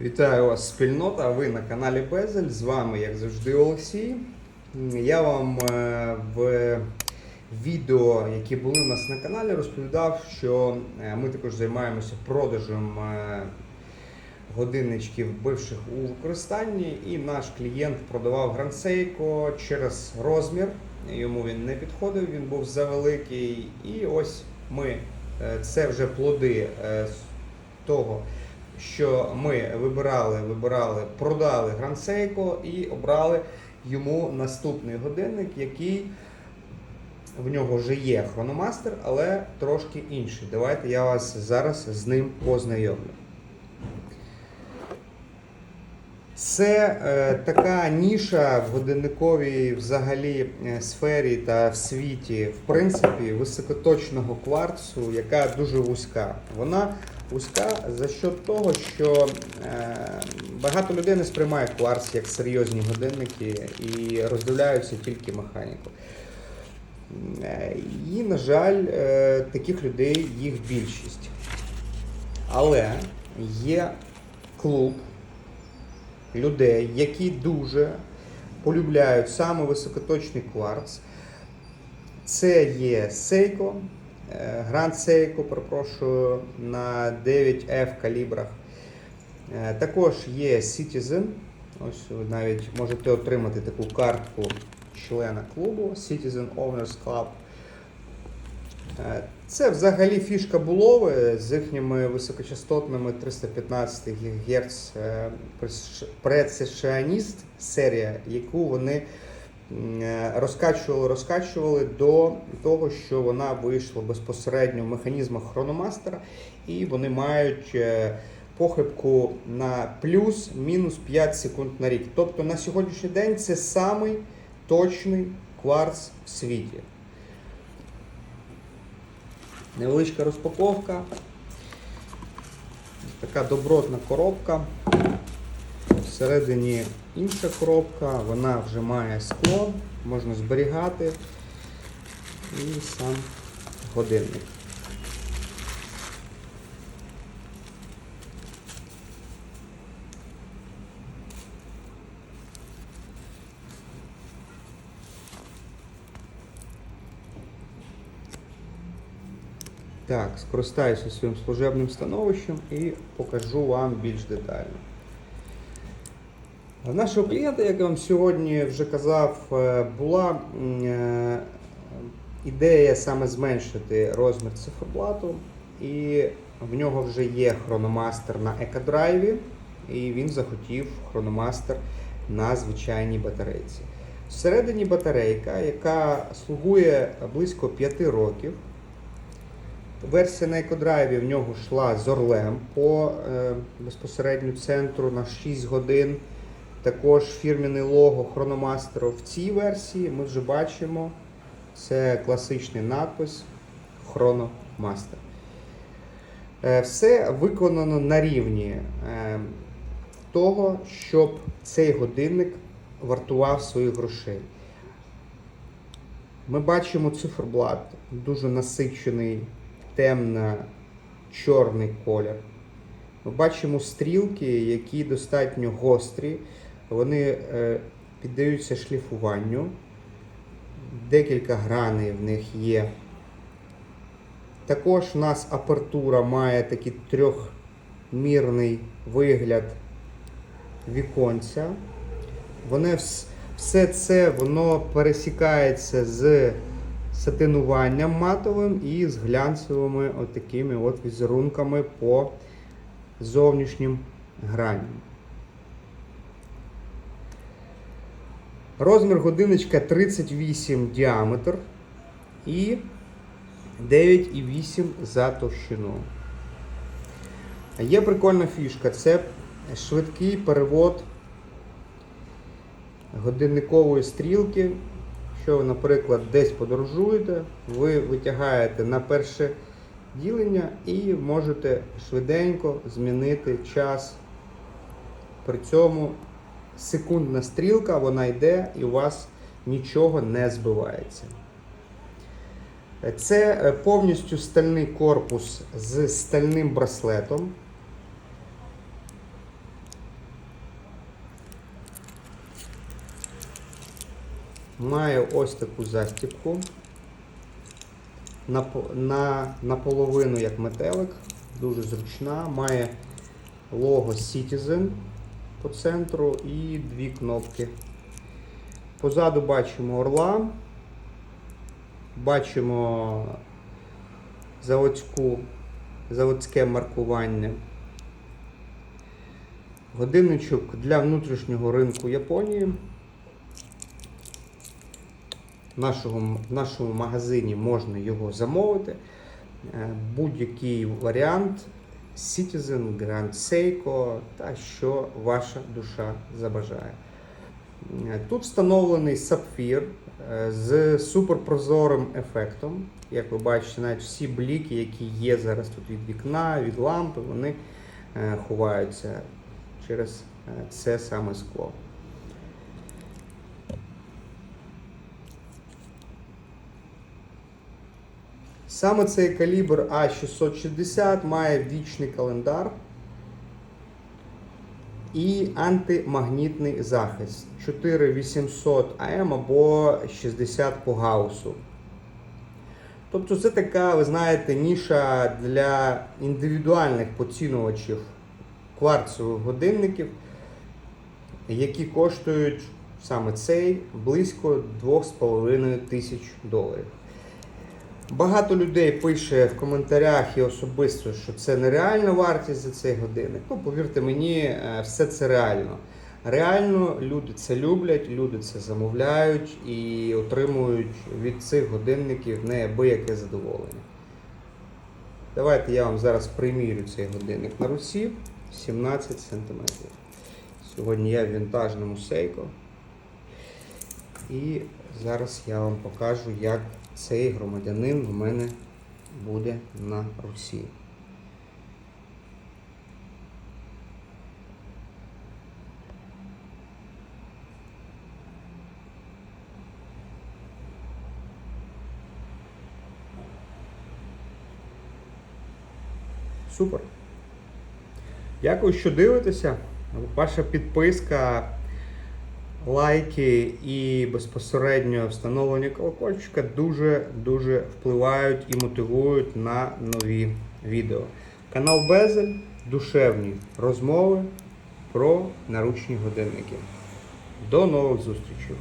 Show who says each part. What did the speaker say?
Speaker 1: Вітаю вас, спільнота. Ви на каналі Безель. З вами, як завжди, Олексій. Я вам е, в відео, які були у нас на каналі, розповідав, що е, ми також займаємося продажем е, годинничків бивших у використанні, і наш клієнт продавав грансейко через розмір. Йому він не підходив, він був завеликий. І ось ми це вже плоди того що ми вибирали, вибирали, продали Грансейко і обрали йому наступний годинник, який в нього вже є хрономастер, але трошки інший. Давайте я вас зараз з ним познайомлю. Це е, така ніша в годинниковій взагалі е, сфері та в світі, в принципі, високоточного кварцу, яка дуже вузька. Вона вузька за що того, що е, багато людей не сприймають кварц як серйозні годинники і роздивляються тільки механіку. Е, І, на жаль, е, таких людей їх більшість. Але є клуб людей, які дуже полюбляють саме високоточний кварц. Це є Seiko, е, Grand Seiko, перепрошую, на 9F калібрах. Е, Також є Citizen. Ось ви навіть можете отримати таку картку члена клубу Citizen Owners Club. Е, Це взагалі фішка булови з їхніми високочастотними 315 ГГц прецесіоніст серія, яку вони е, розкачували, розкачували до того, що вона вийшла безпосередньо в механізмах хрономастера, і вони мають е, похибку на плюс-мінус 5 секунд на рік. Тобто на сьогоднішній день це самий точний кварц в світі. Невеличка розпаковка. Така добротна коробка. Всередині інша коробка, вона вже має скло, можна зберігати. І сам годинник. Так, скористаюся своїм служебним становищем і покажу вам більш детально. Нашого клієнта, як я вам сьогодні вже казав, е, була е, ідея саме зменшити розмір циферблату, і в нього вже є хрономастер на екодрайві, і він захотів хрономастер на звичайній батарейці. Всередині батарейка, яка слугує близько 5 років. Версія на екодрайві в нього йшла з орлем по е, безпосередньо центру на 6 годин. Також фірмяне лого хрономастеру. В цій версії ми вже бачимо це класичний надпис Хрономастер. Все виконано на рівні е, того, щоб цей годинник вартував своїх грошей. Ми бачимо циферблат, дуже насичений темно-чорний колір. Ми бачимо стрілки, які достатньо гострі, вони е, піддаються шліфуванню. Декілька граней в них є. Також у нас апертура має такий трьохмірний вигляд віконця. Вони вс- все це воно пересікається з сатинуванням матовим і з глянцевими отакими от візерунками по зовнішнім граням. Розмір годиночка 38 діаметр і 9,8 за товщину. Є прикольна фішка, це швидкий перевод годинникової стрілки. Якщо ви, наприклад, десь подорожуєте, ви витягаєте на перше ділення і можете швиденько змінити час. При цьому секундна стрілка вона йде і у вас нічого не збивається. Це е, повністю стальний корпус з стальним браслетом. Має ось таку застібку. Напо- На, наполовину як метелик, дуже зручна. Має лого Citizen по центру і дві кнопки. Позаду бачимо орла, бачимо заводську, заводське маркування. Годинничок для внутрішнього ринку Японії. В нашому, в нашому магазині можна його замовити. Е, Будь-який варіант Citizen, Grand Seiko та що ваша душа забажає. Е, Тут встановлений сапфір е, з суперпрозорим ефектом. Як ви бачите, навіть всі бліки, які є зараз тут від вікна, від лампи, вони ховаються через це саме скло. Саме цей калібр А660 має вічний календар і антимагнітний захист 4800 АМ або 60 по гаусу. Тобто це така, ви знаєте, ніша для індивідуальних поцінувачів кварцевих годинників, які коштують саме цей близько 2,5 тисяч доларів. Багато людей пише в коментарях і особисто, що це нереальна вартість за цей годинник. Ну, повірте мені, е, все це реально. Реально люди це люблять, люди це замовляють і отримують від цих годинників неабияке задоволення. Давайте я вам зараз примірю цей годинник на руці 17 см. Сьогодні я в вінтажному Seiko. І зараз я вам покажу, як цей громадянин в мене буде на руці. Супер. Дякую, що дивитеся. Ваша підписка, лайки і безпосередньо встановлення колокольчика дуже-дуже впливають і мотивують на нові відео. Канал Безель душевні розмови про наручні годинники. До нових зустрічей!